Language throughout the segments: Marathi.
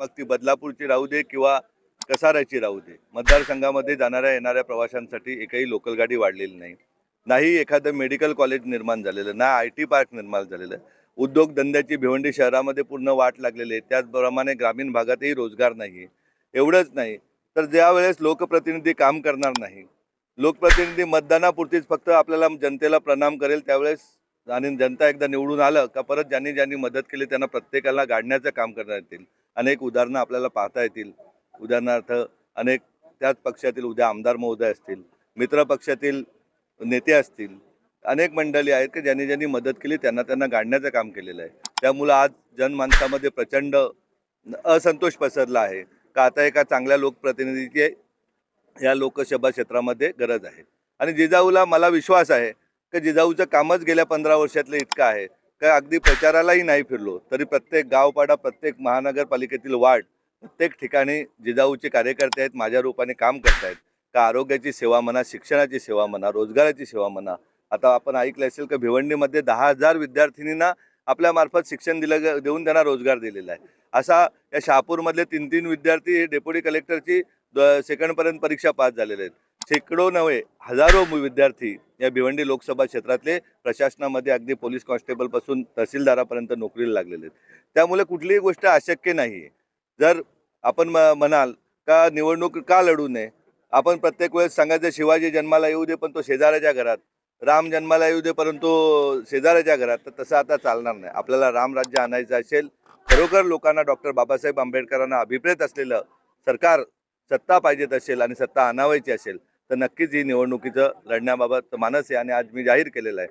मग ती बदलापूरची राहू दे किंवा कसाऱ्याची राहू दे. मतदारसंघामध्ये जाणाऱ्या येणाऱ्या प्रवाशांसाठी एकही लोकल गाडी वाढलेली नाही. नाही एखादं मेडिकल कॉलेज निर्माण झालेलं ना आय टी पार्क निर्माण झालेलं. उद्योगधंद्याची भिवंडी शहरामध्ये पूर्ण वाट लागलेली आहे. त्याचप्रमाणे ग्रामीण भागातही रोजगार नाही आहे. एवढंच नाही. तर ज्यावेळेस लोकप्रतिनिधी काम करणार नाही लोकप्रतिनिधी मतदानापुरतीच फक्त आपल्याला जनतेला प्रणाम करेल त्यावेळेस आणि जनता एकदा निवडून आलं का परत ज्यांनी ज्यांनी मदत केली त्यांना प्रत्येकाला गाडण्याचं काम करण्यात येतील अनेक उदाहरणं आपल्याला पाहता येतील. उदाहरणार्थ अनेक त्याच पक्षातील उद्या आमदार महोदय असतील मित्र पक्षातील नेते असतील अनेक मंडळी आहेत की ज्यांनी ज्यांनी मदत केली त्यांना त्यांना गाडण्याचं काम केलेलं आहे. त्यामुळं आज जनमानसामध्ये प्रचंड असंतोष पसरला आहे. का आता एका चांगल्या लोकप्रतिनिधीची या लोकसभा क्षेत्रामध्ये गरज आहे. आणि जिजाऊला मला विश्वास आहे की जिजाऊचं कामच गेल्या पंधरा वर्षातलं इतकं आहे. का अगदी प्रचारालाही नाही फिरलो तरी प्रत्येक गावपाडा प्रत्येक महानगरपालिकेतील वार्ड प्रत्येक ठिकाणी जिजाऊचे कार्यकर्ते आहेत माझ्या रूपाने काम करतायत. का आरोग्याची सेवा म्हणा शिक्षणाची सेवा म्हणा रोजगाराची सेवा म्हणा. आता आपण ऐकलं असेल का भिवंडीमध्ये दहा हजार विद्यार्थिनींना आपल्या मार्फत शिक्षण दिलं देऊन त्यांना रोजगार दिलेला आहे. असा या शहापूरमधले तीन तीन विद्यार्थी हे डेप्युटी कलेक्टरची द- सेकंडपर्यंत परीक्षा पास झालेले आहेत. शेकडो नव्हे हजारो विद्यार्थी या भिवंडी लोकसभा क्षेत्रातले प्रशासनामध्ये अगदी पोलीस कॉन्स्टेबलपासून तहसीलदारापर्यंत नोकरीला लागलेले आहेत. त्यामुळे कुठलीही गोष्ट अशक्य नाही. जर आपण म- म्हणाल का निवडणूक का लढू नये? आपण प्रत्येक वेळेस सांगायचं शिवाजी जन्माला येऊ दे पण तो शेजाऱ्याच्या घरात. राम जन्माला येऊ दे परंतु शेजाऱ्याच्या घरात तर तसं आता चालणार नाही. आपल्याला रामराज्य आणायचं असेल खरोखर लोकांना डॉक्टर बाबासाहेब आंबेडकरांना अभिप्रेत असलेलं सरकार सत्ता पाहिजेत असेल आणि सत्ता आणावायची असेल तर नक्कीच ही निवडणुकीचं लढण्याबाबत मानस आहे आणि आज मी जाहीर केलेलं आहे.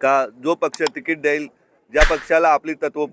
का जो पक्ष तिकीट देईल ज्या पक्षाला आपली तत्व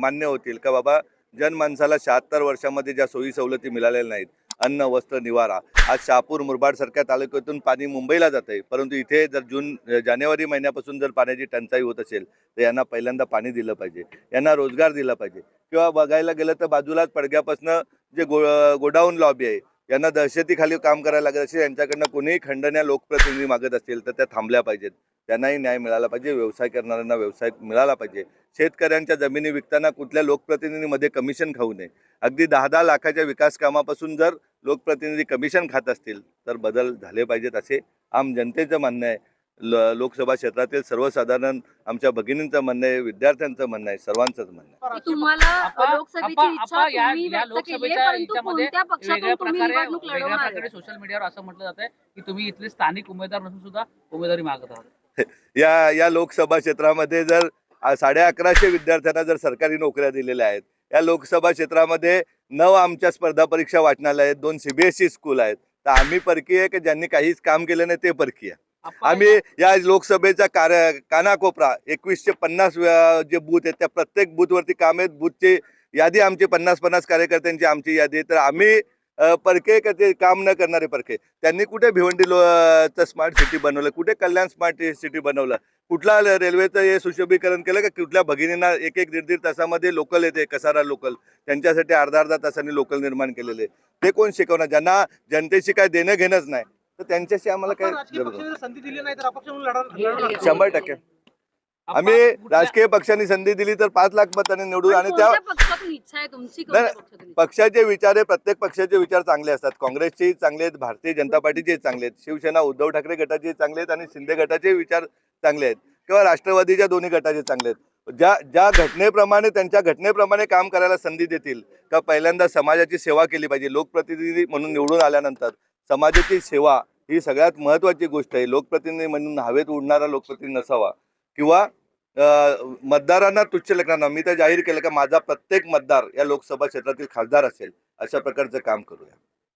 मान्य होतील का बाबा जनमानसाला शहात्तर वर्षामध्ये ज्या सोयी सवलती मिळालेल्या नाहीत अन्न वस्त्र निवारा आज शहापूर मुरबाड सारख्या तालुक्यातून पाणी मुंबईला जात आहे. परंतु इथे जर जून जानेवारी महिन्यापासून जर पाण्याची टंचाई होत असेल तर यांना पहिल्यांदा पाणी दिलं पाहिजे. यांना रोजगार दिला पाहिजे. किंवा बघायला गेलं तर बाजूलाच पडग्यापासून जे गो गोडाऊन लॉबी आहे यांना दहशतीखाली काम करायला लागत असेल यांच्याकडनं कोणीही खंडण्या लोकप्रतिनिधी मागत असतील तर त्या थांबल्या पाहिजेत. त्यांनाही न्याय मिळाला पाहिजे व्यवसाय करणाऱ्यांना व्यवसाय मिळाला पाहिजे. शेतकऱ्यांच्या जमिनी विकताना कुठल्या लोकप्रतिनिधीमध्ये कमिशन खाऊ नये. अगदी दहा दहा लाखाच्या विकास कामापासून जर लोकप्रतिनिधी कमिशन खात असतील तर बदल झाले पाहिजेत असे आम जनतेचं म्हणणं आहे. ल लोकसभा क्षेत्रातील सर्वसाधारण आमच्या भगिनींचं म्हणणं आहे विद्यार्थ्यांचं म्हणणं आहे सर्वांचंच म्हणणं आहे. की तुम्हाला लोकसभेची इच्छा तुम्ही व्यक्त केली आहे, परंतु कोणत्या पक्षातून तुम्ही निवडणूक प्रकारे? सोशल मीडियावर असं म्हटलं जात आहे की तुम्ही इथले स्थानिक उमेदवार नसून सुद्धा उमेदवारी मागत आहात. या या लोकसभा क्षेत्रामध्ये जर आ, साडे अकराशे विद्यार्थ्यांना जर सरकारी नोकऱ्या दिलेल्या आहेत या लोकसभा क्षेत्रामध्ये नऊ आमच्या स्पर्धा परीक्षा वाचनालय आहेत दोन सीबीएसई स्कूल आहेत. तर आम्ही परकीय आहे की ज्यांनी काहीच काम केलं नाही ते परकीय आम्ही या लोकसभेचा कार्य कानाकोपरा एकवीसशे पन्नास जे बूथ आहेत त्या प्रत्येक बूथवरती काम आहेत. बूथची यादी आमची पन्नास पन्नास कार्यकर्त्यांची आमची यादी आहे. तर आम्ही परके का ते काम न करणारे परके त्यांनी कुठे भिवंडी लो स्मार्ट सिटी बनवलं? कुठे कल्याण स्मार्ट सिटी बनवलं? कुठला रेल्वेचं हे सुशोभीकरण केलं का? कुठल्या भगिनींना एक एक दीड दीड तासामध्ये लोकल येते कसारा लोकल त्यांच्यासाठी अर्धा अर्धा तासांनी लोकल निर्माण केलेले. ते कोण शिकवणार? ज्यांना जनतेशी काय देणं घेणंच नाही. तर त्यांच्याशी आम्हाला काय संधी दिली नाही तर अपक्ष म्हणून लढा- शंभर टक्के. आम्ही राजकीय पक्षांनी संधी दिली तर पाच लाख मतांनी निवडून पण आणि त्या कोणत्या पक्षातून इच्छा आहे तुमची कोणत्या नाही, पक्षातून इच्छा? पक्षाचे विचार आहे प्रत्येक पक्षाचे विचार चांगले असतात. काँग्रेसचेही चांगले आहेत भारतीय जनता पार्टीचे चांगले आहेत. शिवसेना उद्धव ठाकरे गटाचे चांगले आहेत आणि शिंदे गटाचे विचार चांगले आहेत. किंवा राष्ट्रवादीच्या दोन्ही गटाचे चांगले आहेत. ज्या ज्या घटनेप्रमाणे त्यांच्या घटनेप्रमाणे काम करायला संधी देतील का पहिल्यांदा समाजाची सेवा केली पाहिजे लोकप्रतिनिधी म्हणून निवडून आल्यानंतर समाजाची सेवा ही सगळ्यात महत्त्वाची गोष्ट आहे. लोकप्रतिनिधी म्हणून हवेत उडणारा लोकप्रतिनिधी नसावा. किंवा मतदारांना तुच्छ लेखनांना मी तर जाहीर केलं का माझा प्रत्येक मतदार या लोकसभा क्षेत्रातील खासदार असेल. अशा प्रकारचं काम करूया.